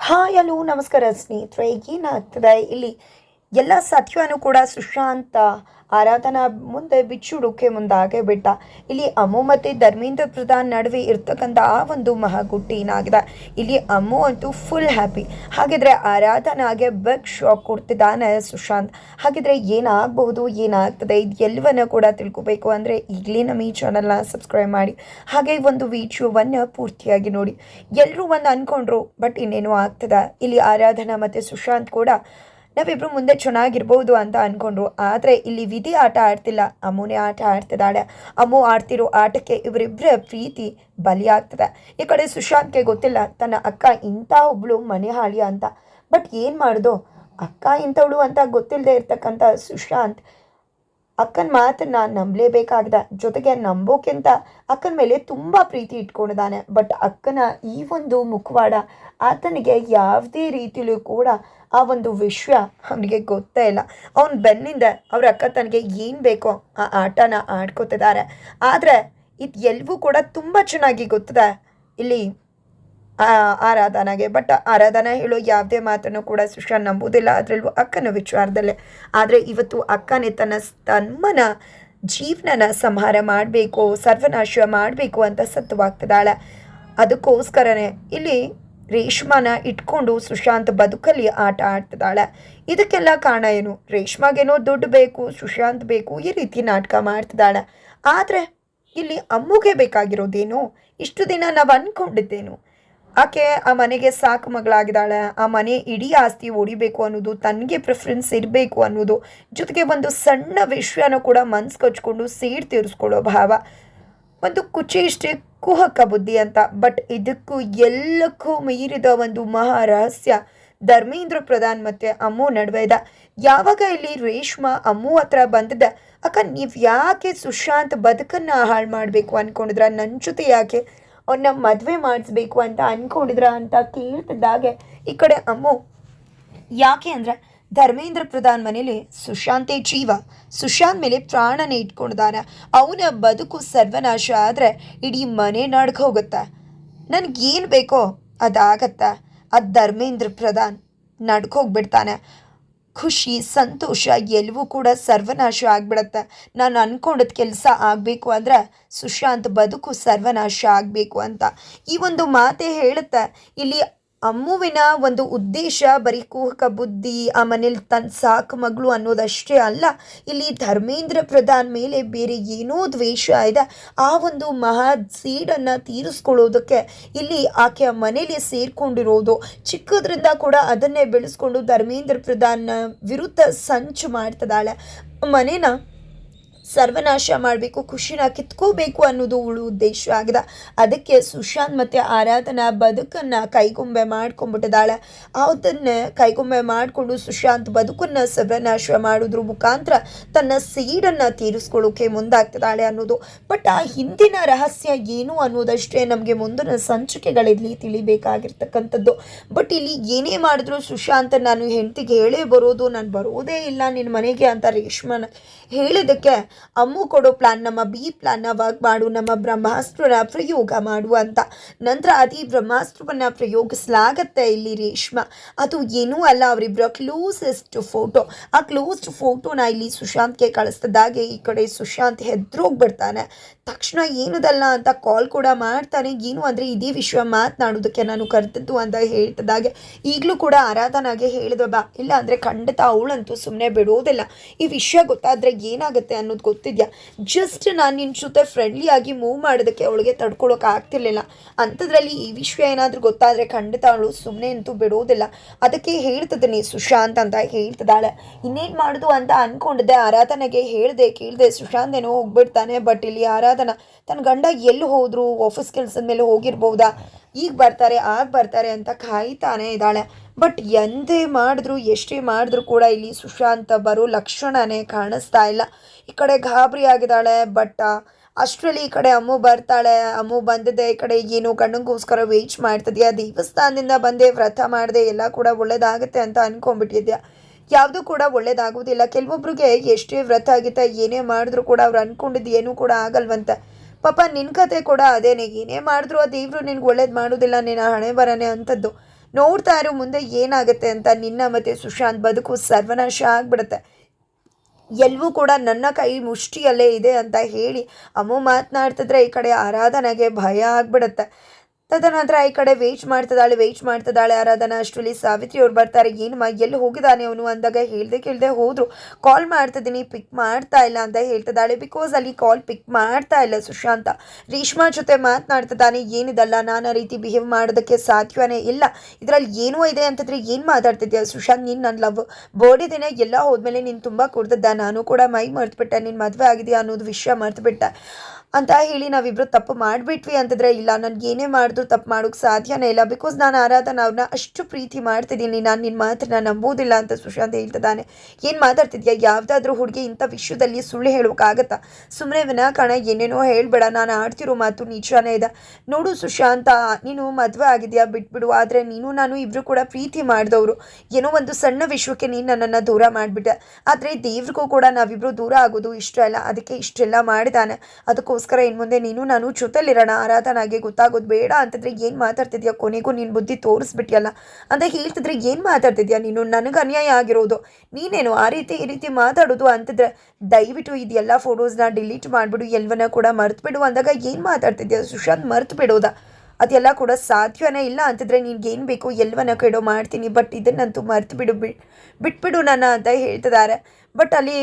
Hi hello ನಮಸ್ಕಾರ ಸ್ನೇಹಿತರೆ. ಏನಾಗ್ತದೆ? ಇಲ್ಲಿ ಎಲ್ಲ ಸತ್ಯವನ್ನು ಕೂಡ ಸುಶಾಂತ ಆರಾಧನಾ ಮುಂದೆ ಬಿಚ್ಚುಡುಕೆ ಮುಂದಾಗೆ ಬಿಟ್ಟ ಇಲ್ಲಿ ಅಮ್ಮು ಮತ್ತು ಧರ್ಮೇಂದ್ರ ಪ್ರಧಾನ್ ನಡುವೆ ಇರ್ತಕ್ಕಂಥ ಆ ಒಂದು ಮಹಾಗುಟ್ಟಿ ಏನಾಗಿದೆ ಇಲ್ಲಿ ಅಮ್ಮು ಅಂತೂ ಫುಲ್ ಹ್ಯಾಪಿ ಹಾಗಿದ್ರೆ ಆರಾಧನಾಗೆ ಬಗ್ ಶಾಕ್ ಕೊಡ್ತಿದ್ದಾನೆ ಸುಶಾಂತ್. ಹಾಗಿದ್ರೆ ಏನಾಗಬಹುದು, ಏನಾಗ್ತದೆ ಇದು ಎಲ್ಲವನ್ನ ಕೂಡ ತಿಳ್ಕೊಬೇಕು ಅಂದರೆ ಈಗಲೇ ನಮ್ಮ ಈ ಚಾನಲ್ನ ಸಬ್ಸ್ಕ್ರೈಬ್ ಮಾಡಿ. ಹಾಗೆ ಒಂದು ವಿಡಿಯೋವನ್ನು ಪೂರ್ತಿಯಾಗಿ ನೋಡಿ. ಎಲ್ಲರೂ ಒಂದು ಅಂದ್ಕೊಂಡ್ರು ಬಟ್ ಇನ್ನೇನು ಆಗ್ತದೆ? ಇಲ್ಲಿ ಆರಾಧನಾ ಮತ್ತು ಸುಶಾಂತ್ ಕೂಡ ನಾವಿಬ್ರು ಮುಂದೆ ಚೆನ್ನಾಗಿರ್ಬೋದು ಅಂತ ಅನ್ಕೊಂಡ್ರು. ಆದರೆ ಇಲ್ಲಿ ವಿಧಿ ಆಟ ಆಡ್ತಿಲ್ಲ. ಅಮ್ಮನೇ ಆಟ ಆಡ್ತಿದ್ದಾಳೆ. ಅಮ್ಮು ಆಡ್ತಿರೋ ಆಟಕ್ಕೆ ಇವರಿಬ್ಬರ ಪ್ರೀತಿ ಬಲಿಯಾಗ್ತದೆ. ಈ ಕಡೆ ಸುಶಾಂತ್ಗೆ ಗೊತ್ತಿಲ್ಲ. ತನ್ನ ಅಕ್ಕ ಇಂಥ ಒಬ್ಳು ಮನೆ ಹಾಳಿ ಅಂತ. ಬಟ್ ಏನು ಮಾಡ್ದು? ಅಕ್ಕ ಇಂಥವಳು ಅಂತ ಗೊತ್ತಿಲ್ಲದೆ ಇರ್ತಕ್ಕಂಥ ಸುಶಾಂತ್ ಅಕ್ಕನ ಮಾತನ್ನ ನಂಬಲೇಬೇಕಾಗಿದೆ. ಜೊತೆಗೆ ನಂಬೋಕ್ಕಿಂತ ಅಕ್ಕನ ಮೇಲೆ ತುಂಬ ಪ್ರೀತಿ ಇಟ್ಕೊಂಡಿದ್ದಾನೆ. ಬಟ್ ಅಕ್ಕನ ಈ ಒಂದು ಮುಖವಾಡ ಆತನಿಗೆ ಯಾವುದೇ ರೀತಿಯಲ್ಲೂ ಕೂಡ ಆ ಒಂದು ವಿಷಯ ಅವನಿಗೆ ಗೊತ್ತೇ ಇಲ್ಲ. ಅವನ ಬೆನ್ನಿಂದ ಅವ್ರ ಅಕ್ಕ ತನಗೆ ಏನು ಬೇಕೋ ಆ ಆಟನ ಆಡ್ಕೋತಿದ್ದಾರೆ. ಆದರೆ ಇದು ಎಲ್ಲವೂ ಕೂಡ ತುಂಬ ಚೆನ್ನಾಗಿ ಗೊತ್ತಿದೆ. ಇಲ್ಲಿ ಆರಾಧನಾಗೆ. ಬಟ್ ಆರಾಧನಾ ಹೇಳೋ ಯಾವುದೇ ಮಾತನ್ನು ಕೂಡ ಸುಶಾಂತ್ ನಂಬುವುದಿಲ್ಲ. ಅದರಲ್ಲೂ ಅಕ್ಕನ ವಿಚಾರದಲ್ಲೇ. ಆದರೆ ಇವತ್ತು ಅಕ್ಕನೇ ತನ್ನ ತಮ್ಮನ ಜೀವನನ ಸಂಹಾರ ಮಾಡಬೇಕು, ಸರ್ವನಾಶ ಮಾಡಬೇಕು ಅಂತ ಸತ್ತವಾಗ್ತಿದ್ದಾಳೆ. ಅದಕ್ಕೋಸ್ಕರನೇ ಇಲ್ಲಿ ರೇಷ್ಮಾನ ಇಟ್ಕೊಂಡು ಸುಶಾಂತ್ ಬದುಕಲ್ಲಿ ಆಟ ಆಡ್ತಿದ್ದಾಳೆ. ಇದಕ್ಕೆಲ್ಲ ಕಾರಣ ಏನು? ರೇಷ್ಮಾಗೇನೋ ದುಡ್ಡು ಬೇಕು ಸುಶಾಂತ್ ಬೇಕು, ಈ ರೀತಿ ನಾಟಕ ಮಾಡ್ತಿದ್ದಾಳೆ. ಆದರೆ ಇಲ್ಲಿ ಅಮ್ಮುಗೆ ಬೇಕಾಗಿರೋದೇನು? ಇಷ್ಟು ದಿನ ನಾವು ಅಂದ್ಕೊಂಡಿದ್ದೇನು ಆಕೆ ಆ ಮನೆಗೆ ಸಾಕು ಮಗಳಾಗಿದ್ದಾಳೆ. ಆ ಮನೆ ಇಡೀ ಆಸ್ತಿ ಓಡಿಬೇಕು ಅನ್ನೋದು, ತನಗೆ ಪ್ರಿಫರೆನ್ಸ್ ಇರಬೇಕು ಅನ್ನೋದು, ಜೊತೆಗೆ ಒಂದು ಸಣ್ಣ ವಿಷಯನ ಕೂಡ ಮನ್ಸು ಕಚ್ಕೊಂಡು ಸೀಡ್ ತೀರಿಸ್ಕೊಳ್ಳೋ ಭಾವ. ಒಂದು ಕುಚಿ ಇಷ್ಟೇ ಕುಹಕ ಬುದ್ಧಿ ಅಂತ. ಬಟ್ ಇದಕ್ಕೂ ಎಲ್ಲಕ್ಕೂ ಮೀರಿದ ಒಂದು ಮಹಾ ರಹಸ್ಯ ಧರ್ಮೇಂದ್ರ ಪ್ರಧಾನ್ ಮತ್ತೆ ಅಮ್ಮು ನಡುವೆ ಇದೆ. ಯಾವಾಗ ಇಲ್ಲಿ ರೇಷ್ಮಾ ಅಮ್ಮು ಹತ್ರ ಬಂದಿದ್ದ ಅಕ್ಕ ನೀವು ಯಾಕೆ ಸುಶಾಂತ್ ಬದುಕನ್ನು ಹಾಳು ಮಾಡಬೇಕು ಅನ್ಕೊಂಡಿದ್ರ? ನನ್ನ ಜೊತೆ ಯಾಕೆ ಅವನ್ನ ಮದುವೆ ಮಾಡಿಸ್ಬೇಕು ಅಂತ ಅನ್ಕೊಂಡಿದ್ರ ಅಂತ ಕೇಳ್ತಿದ್ದಾಗೆ ಈ ಕಡೆ ಅಮ್ಮು. ಯಾಕೆ ಅಂದರೆ ಧರ್ಮೇಂದ್ರ ಪ್ರಧಾನ್ ಮನೇಲಿ ಸುಶಾಂತೇ ಜೀವ. ಸುಶಾಂತ್ ಮೇಲೆ ಪ್ರಾಣನೇ ಇಟ್ಕೊಂಡಿದ್ದಾನೆ. ಅವನ ಬದುಕು ಸರ್ವನಾಶ ಆದರೆ ಇಡೀ ಮನೆ ನಡ್ಕ ಹೋಗುತ್ತೆ. ನನಗೇನು ಬೇಕೋ ಅದಾಗತ್ತೆ. ಅದು ಧರ್ಮೇಂದ್ರ ಪ್ರಧಾನ್. ನಡ್ಕೋಗ್ಬಿಡ್ತಾನೆ ಖುಷಿ, ಸಂತೋಷ ಎಲ್ಲವೂ ಕೂಡ ಸರ್ವನಾಶ ಆಗ್ಬಿಡತ್ತೆ. ನಾನು ಅಂದ್ಕೊಂಡಿದ್ದ ಕೆಲಸ ಆಗಬೇಕು ಅಂದರೆ ಸುಶಾಂತ್ ಬದುಕು ಸರ್ವನಾಶ ಆಗಬೇಕು ಅಂತ. ಈ ಒಂದು ಮಾತೆ ಹೇಳುತ್ತೆ. ಇಲ್ಲಿ ಅಮ್ಮುವಿನ ಒಂದು ಉದ್ದೇಶ, ಬರೀ ಕುಹಕ ಬುದ್ಧಿ, ಆ ಮನೇಲಿ ತನ್ನ ಸಾಕು ಮಗಳು ಅನ್ನೋದಷ್ಟೇ ಅಲ್ಲ, ಇಲ್ಲಿ ಧರ್ಮೇಂದ್ರ ಪ್ರಧಾನ್ ಮೇಲೆ ಬೇರೆ ಏನೋ ದ್ವೇಷ ಇದೆ. ಆ ಒಂದು ಮಹಾ ಸೀಡನ್ನು ತೀರಿಸ್ಕೊಳ್ಳೋದಕ್ಕೆ ಇಲ್ಲಿ ಆಕೆಯ ಮನೇಲಿ ಸೇರಿಕೊಂಡಿರೋದು. ಚಿಕ್ಕದ್ರಿಂದ ಕೂಡ ಅದನ್ನೇ ಬೆಳೆಸ್ಕೊಂಡು ಧರ್ಮೇಂದ್ರ ಪ್ರಧಾನ್ ವಿರುದ್ಧ ಸಂಚು ಮಾಡ್ತಿದ್ದಾಳೆ. ಮನೇನ ಸರ್ವನಾಶ ಮಾಡಬೇಕು, ಖುಷಿನ ಕಿತ್ಕೋಬೇಕು ಅನ್ನೋದು ಉಳು ಉದ್ದೇಶ ಆಗಿದೆ. ಅದಕ್ಕೆ ಸುಶಾಂತ್ ಮತ್ತು ಆರಾಧನಾ ಬದುಕನ್ನು ಕೈಗೊಂಬೆ ಮಾಡ್ಕೊಂಡ್ಬಿಟ್ಟಿದ್ದಾಳೆ ಅದನ್ನು ಕೈಗೊಂಬೆ ಮಾಡಿಕೊಂಡು ಸುಶಾಂತ್ ಬದುಕನ್ನು ಸರ್ವನಾಶ ಮಾಡೋದ್ರ ಮುಖಾಂತರ ತನ್ನ ಸೀಡನ್ನು ತೀರಿಸ್ಕೊಳ್ಳೋಕೆ ಮುಂದಾಗ್ತಿದ್ದಾಳೆ ಅನ್ನೋದು. ಬಟ್ ಆ ಹಿಂದಿನ ರಹಸ್ಯ ಏನು ಅನ್ನೋದಷ್ಟೇ ನಮಗೆ ಮುಂದಿನ ಸಂಚಿಕೆಗಳಲ್ಲಿ ತಿಳಿಬೇಕಾಗಿರ್ತಕ್ಕಂಥದ್ದು. ಬಟ್ ಇಲ್ಲಿ ಏನೇ ಮಾಡಿದ್ರು ಸುಶಾಂತ್ ನಾನು ಹೆಂಡತಿಗೆ ಹೇಳೇ ಬರೋದು, ನಾನು ಬರೋದೇ ಇಲ್ಲ ನಿನ್ನ ಮನೆಗೆ ಅಂತ ರೇಷ್ಮನ ಹೇಳಿದ್ದಕ್ಕೆ ಅಮ್ಮು ಕೊಡೋ ಪ್ಲಾನ್ ನಮ್ಮ ಬಿ ಪ್ಲಾನ್ ವರ್ಕ್ ಮಾಡು, ನಮ್ಮ ಬ್ರಹ್ಮಾಸ್ತ್ರನ ಪ್ರಯೋಗ ಮಾಡು ಅಂತ. ನಂತರ ಅದೇ ಬ್ರಹ್ಮಾಸ್ತ್ರವನ್ನ ಪ್ರಯೋಗಿಸಲಾಗತ್ತೆ ಇಲ್ಲಿ ರೇಷ್ಮಾ. ಅದು ಏನೂ ಅಲ್ಲ ಅವರಿಬ್ಬರ ಕ್ಲೋಸೆಸ್ಟ್ ಫೋಟೋ ಆ ಕ್ಲೋಸ್ಡ್ ಫೋಟೋನ ಇಲ್ಲಿ ಸುಶಾಂತ್ಗೆ ಕಳಿಸ್ತಿದ್ದಾಗೆ ಈ ಕಡೆ ಸುಶಾಂತ್ ಹೆದ್ರೋಗ್ಬಿಡ್ತಾನೆ. ತಕ್ಷಣ ಏನದಲ್ಲ ಅಂತ ಕಾಲ್ ಕೂಡ ಮಾಡ್ತಾನೆ. ಏನು ಅಂದರೆ ಇದೇ ವಿಷಯ ಮಾತನಾಡೋದಕ್ಕೆ ನಾನು ಕರೆದದ್ದು ಅಂತ ಹೇಳ್ತಿದ್ದಾಗೆ ಈಗಲೂ ಕೂಡ ಆರಾಧನಾಗೆ ಹೇಳಿದ ಬಾ. ಇಲ್ಲ ಅಂದರೆ ಖಂಡಿತ ಅವಳಂತೂ ಸುಮ್ಮನೆ ಬಿಡೋದಿಲ್ಲ. ಈ ವಿಷಯ ಗೊತ್ತಾದರೆ ಏನಾಗುತ್ತೆ ಅನ್ನೋದು ಗೊತ್ತಿದ್ಯಾ? ಜಸ್ಟ್ ನಾನು ನಿನ್ನ ಜೊತೆ ಫ್ರೆಂಡ್ಲಿ ಆಗಿ ಮೂವ್ ಮಾಡೋದಕ್ಕೆ ಅವಳಿಗೆ ತಡ್ಕೊಳಕ್ಕೆ ಆಗ್ತಿರ್ಲಿಲ್ಲ. ಅಂಥದ್ರಲ್ಲಿ ಈ ವಿಷಯ ಏನಾದರೂ ಗೊತ್ತಾದರೆ ಖಂಡಿತ ಅವಳು ಸುಮ್ಮನೆ ಅಂತೂ ಬಿಡೋದಿಲ್ಲ. ಅದಕ್ಕೆ ಹೇಳ್ತಿದ್ದೀನಿ ಸುಶಾಂತ್ ಅಂತ ಹೇಳ್ತಿದ್ದಾಳೆ. ಇನ್ನೇನು ಮಾಡೋದು ಅಂತ ಅಂದ್ಕೊಂಡಿದ್ದೆ ಆರಾಧನೆಗೆ ಹೇಳಿದೆ, ಕೇಳಿದೆ, ಸುಶಾಂತ್ ಏನೋ ಹೋಗ್ಬಿಡ್ತಾನೆ ಬಟ್ ಇಲ್ಲಿ ಆರಾಧನಾ, ತನ್ನ ಗಂಡ ಎಲ್ಲಿ ಹೋದ್ರು ಆಫೀಸ್ ಕೆಲಸದ ಮೇಲೆ ಹೋಗಿರ್ಬೋದಾ? ಈಗ ಬರ್ತಾರೆ, ಆಗ ಬರ್ತಾರೆ ಅಂತ ಕಾಯ್ತಾನೆ ಇದ್ದಾಳೆ. ಬಟ್ ಎಂದೇ ಮಾಡಿದ್ರು, ಎಷ್ಟೇ ಮಾಡಿದ್ರು ಕೂಡ ಇಲ್ಲಿ ಸುಶಾಂತ ಬರೋ ಲಕ್ಷಣನೇ ಕಾಣಿಸ್ತಾ ಇಲ್ಲ. ಈ ಕಡೆ ಗಾಬರಿ ಆಗಿದ್ದಾಳೆ ಬಟ್ ಅಷ್ಟರಲ್ಲಿ ಈ ಕಡೆ ಅಮ್ಮು ಬರ್ತಾಳೆ. ಅಮ್ಮು ಬಂದಿದೆ, ಈ ಕಡೆ ಏನು ಕಣ್ಣಿಗೋಸ್ಕರ ವೇಟ್ ಮಾಡ್ತಿದ್ಯಾ? ದೇವಸ್ಥಾನದಿಂದ ಬಂದೆ, ವ್ರತ ಮಾಡಿದೆ, ಎಲ್ಲ ಕೂಡ ಒಳ್ಳೇದಾಗುತ್ತೆ ಅಂತ ಅನ್ಕೊಂಡ್ಬಿಟ್ಟಿದ್ಯಾ? ಯಾವುದೂ ಕೂಡ ಒಳ್ಳೇದಾಗೋದಿಲ್ಲ. ಕೆಲವೊಬ್ರಿಗೆ ಎಷ್ಟೇ ವ್ರತ ಆಗಿತ್ತ, ಏನೇ ಮಾಡಿದ್ರು ಕೂಡ ಅವ್ರು ಅನ್ಕೊಂಡಿದ್ದು ಏನೂ ಕೂಡ ಆಗಲ್ವಂತೆ. ಪಾಪ ನಿನ್ನ ಕತೆ ಕೂಡ ಅದೇನೆ. ಏನೇ ಮಾಡಿದ್ರು ಆ ದೇವರು ನಿನ್ಗೆ ಒಳ್ಳೇದು ಮಾಡೋದಿಲ್ಲ, ನಿನ್ನ ಹಣೆ ಬರನೆ ಅಂಥದ್ದು. ನೋಡ್ತಾ ಇರೋ ಮುಂದೆ ಏನಾಗುತ್ತೆ ಅಂತ ನಿನ್ನ ಮತ್ತು ಸುಶಾಂತ್ ಬದುಕು ಸರ್ವನಾಶ ಆಗ್ಬಿಡುತ್ತೆ. ಎಲ್ಲವೂ ಕೂಡ ನನ್ನ ಕೈ ಮುಷ್ಟಿಯಲ್ಲೇ ಇದೆ ಅಂತ ಹೇಳಿ ಅಮ್ಮ ಮಾತನಾಡ್ತಿದ್ರೆ ಈ ಕಡೆ ಆರಾಧನೆಗೆ ಭಯ ಆಗ್ಬಿಡುತ್ತೆ. ತದನಂತರ ಈ ಕಡೆ ವೇಟ್ ಮಾಡ್ತಿದ್ದಾಳೆ ವೇಟ್ ಮಾಡ್ತಿದ್ದಾಳೆ. ಆರಾಧನಾ ಅಷ್ಟರಲ್ಲಿ ಸಾವಿತ್ರಿ ಅವ್ರು ಬರ್ತಾರೆ. ಏನಮ್ಮ, ಎಲ್ಲಿ ಹೋಗಿದ್ದಾನೆ ಅವನು ಅಂದಾಗ ಹೇಳ್ದೆ ಕೇಳ್ದೆ ಹೋದ್ರು. ಕಾಲ್ ಮಾಡ್ತಿದ್ದೀನಿ ಪಿಕ್ ಮಾಡ್ತಾ ಇಲ್ಲ ಅಂತ ಹೇಳ್ತಿದ್ದಾಳೆ. ಬಿಕಾಸ್ ಅಲ್ಲಿ ಕಾಲ್ ಪಿಕ್ ಮಾಡ್ತಾ ಇಲ್ಲ ಸುಶಾಂತ. ರೇಷ್ಮಾ ಜೊತೆ ಮಾತನಾಡ್ತಿದ್ದಾನೆ. ಏನಿದಲ್ಲ, ನಾನಾ ರೀತಿ ಬಿಹೇವ್ ಮಾಡೋದಕ್ಕೆ ಸಾಧ್ಯವೇ ಇಲ್ಲ. ಇದರಲ್ಲಿ ಏನೂ ಇದೆ ಅಂತಂದ್ರೆ ಏನು ಮಾತಾಡ್ತಿದ್ಯಾ ಸುಶಾಂತ್? ನೀನು ನನ್ನ ಲವ್ ಬೋರ್ಡಿ ದಿನ ಎಲ್ಲ ಹೋದ್ಮೇಲೆ ನೀನು ತುಂಬ ಕುಡ್ದಿದ್ದ. ನಾನು ಕೂಡ ಮೈ ಮರ್ತ್ಬಿಟ್ಟೆ. ನೀನು ಮದುವೆ ಆಗಿದೆಯಾ ಅನ್ನೋದು ವಿಷಯ ಮರ್ತ್ಬಿಟ್ಟೆ. ಅಂತ ಹೇಳಿ ನಾವಿಬ್ರು ತಪ್ಪು ಮಾಡಿಬಿಟ್ವಿ ಅಂತಂದ್ರೆ, ಇಲ್ಲ ನನಗೆ ಏನೇ ಮಾಡಿದ್ರು ತಪ್ಪು ಮಾಡೋಕ್ಕೆ ಸಾಧ್ಯನೇ ಇಲ್ಲ. ಬಿಕಾಸ್ ನಾನು ಆರಾಧನ ಅವ್ರನ್ನ ಅಷ್ಟು ಪ್ರೀತಿ ಮಾಡ್ತಿದ್ದೀನಿ. ನಾನು ನಿನ್ನ ಮಾತನ್ನ ನಂಬೋದಿಲ್ಲ ಅಂತ ಸುಶಾಂತ್ ಹೇಳ್ತಿದ್ದಾನೆ. ಏನು ಮಾತಾಡ್ತಿದ್ಯಾ? ಯಾವುದಾದ್ರೂ ಹುಡುಗಿ ಇಂಥ ವಿಷಯದಲ್ಲಿ ಸುಳ್ಳು ಹೇಳೋಕ್ಕಾಗತ್ತಾ ಸುಮ್ಮನೆ ವಿನಾಕಾರಣ ಏನೇನೋ ಹೇಳ್ಬೇಡ. ನಾನು ಆಡ್ತಿರೋ ಮಾತು ನಿಜಾನೇ ಇದೆ. ನೋಡು ಸುಶಾಂತ, ನೀನು ಮದುವೆ ಆಗಿದೆಯಾ? ಬಿಟ್ಬಿಡು. ಆದರೆ ನೀನು, ನಾನು ಇಬ್ಬರು ಕೂಡ ಪ್ರೀತಿ ಮಾಡಿದವರು. ಏನೋ ಒಂದು ಸಣ್ಣ ವಿಷಯಕ್ಕೆ ನೀನು ನನ್ನನ್ನು ದೂರ ಮಾಡಿಬಿಟ್ಟೆ. ಆದರೆ ದೇವ್ರಿಗೂ ಕೂಡ ನಾವಿಬ್ಬರು ದೂರ ಆಗೋದು ಇಷ್ಟ ಇಲ್ಲ. ಅದಕ್ಕೆ ಇಷ್ಟೆಲ್ಲ ಮಾಡಿದಾನೆ ಅದಕ್ಕೋಸ್ಕರ ಇನ್ ಮುಂದೆ ನೀನು, ನಾನು ಜೊತೆಲಿರೋಣ ಆರಾಧನಾಗೆ ಗೊತ್ತಾಗೋದು ಬೇಡ ಅಂತಂದ್ರೆ ಏನು ಮಾತಾಡ್ತಿದ್ಯಾ? ಕೊನೆಗೂ ನೀನು ಬುದ್ಧಿ ತೋರಿಸ್ಬಿಟ್ಟಿಯಲ್ಲ ಅಂತ ಹೇಳ್ತಿದ್ರೆ ಏನು ಮಾತಾಡ್ತಿದ್ಯಾ ನೀನು? ನನಗೆ ಅನ್ಯಾಯ ಆಗಿರೋದು. ನೀನೇನು ಆ ರೀತಿ ಈ ರೀತಿ ಮಾತಾಡೋದು ಅಂತಂದ್ರೆ ದಯವಿಟ್ಟು ಇದೆಲ್ಲ ಫೋಟೋಸ್ನ ಡಿಲೀಟ್ ಮಾಡಿಬಿಡು, ಎಲ್ಲವನ್ನ ಕೂಡ ಮರ್ತ್ಬಿಡು ಅಂದಾಗ ಏನು ಮಾತಾಡ್ತಿದ್ಯಾ? ಸುಶಾಂತ್ ಮರ್ತು ಬಿಡೋದಾ ಅದೆಲ್ಲ ಕೂಡ ಸಾಧ್ಯವೇ ಇಲ್ಲ ಅಂತಿದ್ರೆ ನಿನ್ಗೆ ಏನು ಬೇಕು? ಎಲ್ವನ ಕೆಡೋ ಮಾಡ್ತೀನಿ, ಬಟ್ ಇದನ್ನಂತೂ ಮರ್ತು ಬಿಡು ಬಿಟ್, ಬಿಟ್ಬಿಡು ನನ್ನ ಅಂತ ಹೇಳ್ತಿದ್ದಾರೆ. ಬಟ್ ಅಲ್ಲಿ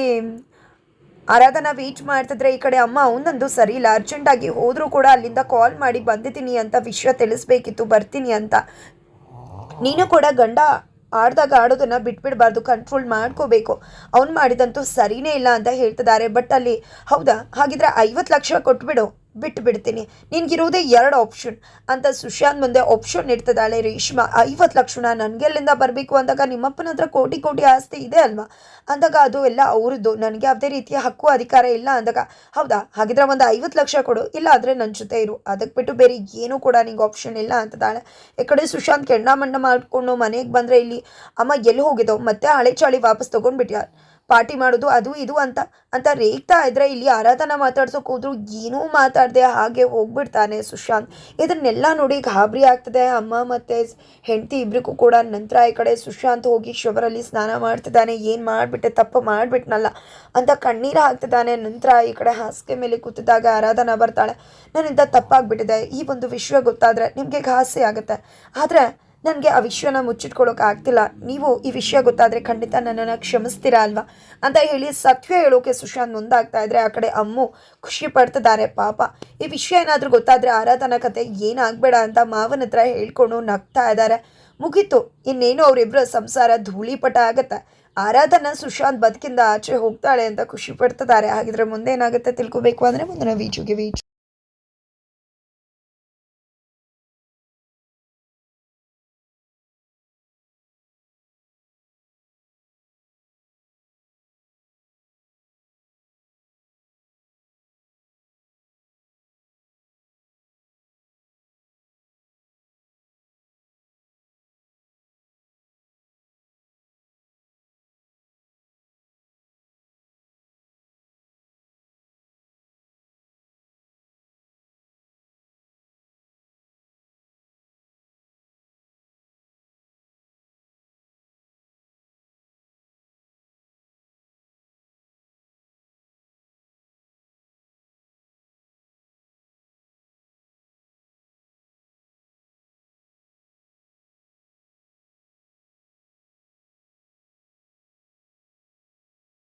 ಆರಾಧನಾ ವೇಟ್ ಮಾಡ್ತಿದ್ರೆ ಈ ಕಡೆ ಅಮ್ಮ ಅವನಂದು ಸರಿ ಇಲ್ಲ. ಅರ್ಜೆಂಟಾಗಿ ಹೋದರೂ ಕೂಡ ಅಲ್ಲಿಂದ ಕಾಲ್ ಮಾಡಿ ಬಂದಿದ್ದೀನಿ ಅಂತ ವಿಷಯ ತಿಳಿಸ್ಬೇಕಿತ್ತು, ಬರ್ತೀನಿ ಅಂತ. ನೀನು ಕೂಡ ಗಂಡ ಆಡ್ದಾಗ ಆಡೋದನ್ನ ಬಿಟ್ಬಿಡಬಾರ್ದು ಕಂಟ್ರೋಲ್ ಮಾಡ್ಕೋಬೇಕು. ಅವ್ನು ಮಾಡಿದಂತೂ ಸರಿನೇ ಇಲ್ಲ ಅಂತ ಹೇಳ್ತಿದ್ದಾರೆ. ಬಟ್ ಅಲ್ಲಿ ಹೌದಾ? ಹಾಗಿದ್ರೆ ಐವತ್ತು ಲಕ್ಷ ಕೊಟ್ಬಿಡು. ಬಿಟ್ಟು ಬಿಡ್ತೀನಿ ನಿನ್ಗಿರೋದೇ ಎರಡು ಆಪ್ಷನ್ ಅಂತ ಸುಶಾಂತ್ ಮುಂದೆ ಆಪ್ಷನ್ ಇಡ್ತದಾಳೆ ರೇಷ್ಮಾ. ಐವತ್ತು ಲಕ್ಷಣ ನನಗೆಲ್ಲಿಂದ ಬರಬೇಕು ಅಂದಾಗ ನಿಮ್ಮಪ್ಪನ ಹತ್ರ ಕೋಟಿ ಕೋಟಿ ಆಸ್ತಿ ಇದೆ ಅಲ್ವಾ? ಅಂದಾಗ ಅದು ಎಲ್ಲ ಅವ್ರದ್ದು. ನನಗೆ ಯಾವುದೇ ರೀತಿಯ ಹಕ್ಕು ಅಧಿಕಾರ ಇಲ್ಲ ಅಂದಾಗ. ಹೌದಾ? ಹಾಗಿದ್ರೆ ಒಂದು ಐವತ್ತು ಲಕ್ಷ ಕೊಡು. ಇಲ್ಲ ಆದರೆ ನನ್ನ ಜೊತೆ ಇರು. ಅದಕ್ಕೆ ಬಿಟ್ಟು ಬೇರೆ ಏನೂ ಕೂಡ ನಿಂಗೆ ಆಪ್ಷನ್ ಇಲ್ಲ ಅಂತದಾಳೆ. ಈ ಕಡೆ ಸುಶಾಂತ್ ಕೆಣ್ಣ ಮಣ್ಣ ಮಾಡಿಕೊಂಡು ಮನೆಗೆ ಬಂದರೆ ಇಲ್ಲಿ, ಅಮ್ಮ ಎಲ್ಲಿ ಹೋಗಿದ್ದೋ? ಮತ್ತೆ ಹಳೆ ಚಾಳಿ ವಾಪಸ್ ತೊಗೊಂಡ್ಬಿಟ್ಯ ಪಾರ್ಟಿ ಮಾಡೋದು, ಅದು ಇದು ಅಂತ ಅಂತ ರೇಗ್ತಾ ಇದ್ರೆ ಇಲ್ಲಿ ಆರಾಧನಾ ಮಾತಾಡ್ಸೋಕೆ ಹೋದ್ರು ಏನೂ ಮಾತಾಡದೆ ಹಾಗೆ ಹೋಗ್ಬಿಡ್ತಾನೆ ಸುಶಾಂತ್. ಇದನ್ನೆಲ್ಲ ನೋಡಿ ಗಾಬರಿ ಆಗ್ತದೆ. ಅಮ್ಮ ಮತ್ತು ಹೆಂಡತಿ ಇಬ್ಬರಿಗೂ ಕೂಡ ನಂತರ ಈ ಕಡೆ ಸುಶಾಂತ್ ಹೋಗಿ ಶವರಲ್ಲಿ ಸ್ನಾನ ಮಾಡ್ತಿದ್ದಾನೆ. ಏನು ಮಾಡಿಬಿಟ್ಟೆ? ತಪ್ಪು ಮಾಡಿಬಿಟ್ನಲ್ಲ ಅಂತ ಕಣ್ಣೀರು ಹಾಕ್ತಿದ್ದಾನೆ. ನಂತರ ಈ ಕಡೆ ಹಾಸಿಗೆ ಮೇಲೆ ಕೂತಿದ್ದಾಗ ಆರಾಧನಾ ಬರ್ತಾಳೆ. ನನ್ನಿಂದ ತಪ್ಪಾಗಿಬಿಟ್ಟಿದೆ. ಈ ಒಂದು ವಿಷಯ ಗೊತ್ತಾದರೆ ನಿಮಗೆ ಘಾಸಿ ಆಗುತ್ತೆ. ಆದರೆ ನನಗೆ ಆ ವಿಷಯನ ಮುಚ್ಚಿಟ್ಕೊಳ್ಳೋಕೆ ಆಗ್ತಿಲ್ಲ. ನೀವು ಈ ವಿಷಯ ಗೊತ್ತಾದರೆ ಖಂಡಿತ ನನ್ನನ್ನು ಕ್ಷಮಿಸ್ತೀರಾ ಅಲ್ವಾ? ಅಂತ ಹೇಳಿ ಸತ್ಯ ಹೇಳೋಕೆ ಸುಶಾಂತ್ ಮುಂದಾಗ್ತಾ ಇದ್ರೆ ಆ ಕಡೆ ಅಮ್ಮು ಖುಷಿ ಪಡ್ತಿದ್ದಾರೆ ಪಾಪ. ಈ ವಿಷಯ ಏನಾದರೂ ಗೊತ್ತಾದರೆ ಆರಾಧನಾ ಕತೆ ಏನಾಗಬೇಡ ಅಂತ ಮಾವನ ಹತ್ರ ಹೇಳ್ಕೊಂಡು ನಗ್ತಾ ಇದ್ದಾರೆ ಮುಗೀತು. ಇನ್ನೇನು ಅವರಿಬ್ಬರ ಸಂಸಾರ ಧೂಳಿಪಟ ಆಗುತ್ತೆ. ಆರಾಧನಾ ಸುಶಾಂತ್ ಬದುಕಿಂದ ಆಚೆ ಹೋಗ್ತಾಳೆ ಅಂತ ಖುಷಿ ಪಡ್ತಿದ್ದಾರೆ ಹಾಗಿದ್ರೆ ಮುಂದೆ ಏನಾಗುತ್ತೆ ತಿಳ್ಕೊಬೇಕು. ಅಂದರೆ ಮುಂದಿನ ವೀಚುಗೆ ವೀಚು